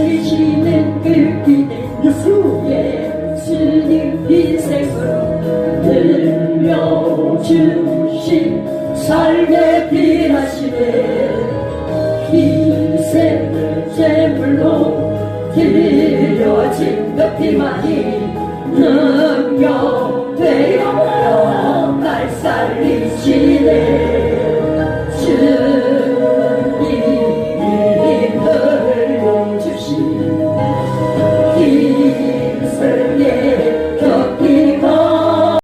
날 살리시는 그 기대. 예수님 희생으로 늘려주신 삶의 필하시네. 희생을 제물로 드려진 그 피만이 능력